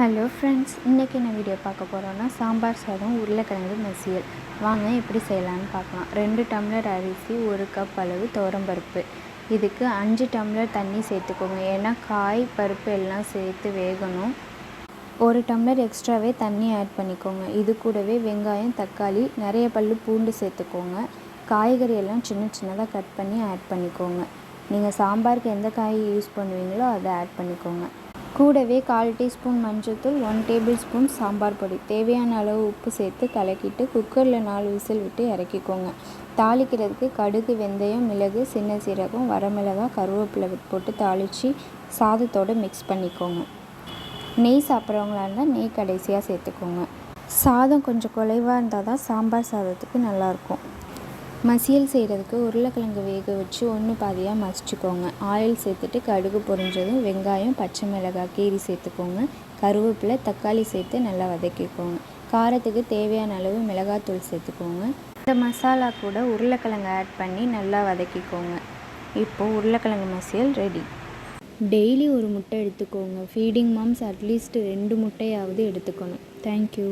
Hello friends இன்றைக்கி என்ன video பார்க்க போகிறோன்னா சாம்பார் சாதம் உருளைக்கிழங்கு மசியல். வாங்க எப்படி செய்யலான்னு பார்க்கலாம். ரெண்டு டம்ளர் அரிசி ஒரு கப் அளவு துவரம்பருப்பு இதுக்கு அஞ்சு டம்ளர் தண்ணி சேர்த்துக்கோங்க. ஏன்னா காய் பருப்பு எல்லாம் சேர்த்து வேகணும். ஒரு டம்ளர் எக்ஸ்ட்ராவே தண்ணி ஆட் பண்ணிக்கோங்க. இது கூடவே வெங்காயம் தக்காளி நிறைய பல்லு பூண்டு சேர்த்துக்கோங்க. காய்கறி எல்லாம் சின்ன சின்னதாக கட் பண்ணி ஆட் பண்ணிக்கோங்க. நீங்கள் சாம்பாருக்கு எந்த காய் யூஸ் பண்ணுவீங்களோ அதை ஆட் பண்ணிக்கோங்க. கூடவே கால் டீஸ்பூன் மஞ்சள்தூள் ஒன் டேபிள் ஸ்பூன் சாம்பார் பொடி. தேவையான அளவு உப்பு சேர்த்து கலக்கிட்டு குக்கரில் நாலு விசில் விட்டு இறக்கிக்கோங்க. தாளிக்கிறதுக்கு கடுகு வெந்தயம் மிளகு சின்ன சீரகம் வரமிளகாய் கருவேப்பிலை போட்டு தாளித்து சாதத்தோடு மிக்ஸ் பண்ணிக்கோங்க. நெய் சாப்பிட்றவங்களா இருந்தால் நெய் கடைசியாக சேர்த்துக்கோங்க. சாதம் கொஞ்சம் குலைவாக இருந்தால் தான் சாம்பார் சாதத்துக்கு நல்லாயிருக்கும் மசியல் செய்கிறதுக்கு உருளைக்கிழங்கு வேக வச்சு ஒன்று பாதியாக மசிச்சுக்கோங்க. ஆயில் சேர்த்துட்டு கடுகு பொரிஞ்சதும் வெங்காயம் பச்சை மிளகாய் கீரி சேர்த்துக்கோங்க. கருவேப்பிலை தக்காளி சேர்த்து நல்லா வதக்கிக்கோங்க. காரத்துக்கு தேவையான அளவு மிளகாத்தூள் சேர்த்துக்கோங்க. இந்த மசாலா கூட உருளைக்கிழங்கு ஆட் பண்ணி நல்லா வதக்கிக்கோங்க. இப்போது உருளைக்கிழங்கு மசியல் ரெடி டெய்லி ஒரு முட்டை எடுத்துக்கோங்க. ஃபீடிங் மாம்ஸ் அட்லீஸ்ட் ரெண்டு முட்டையாவது எடுத்துக்கணும். தேங்க்யூ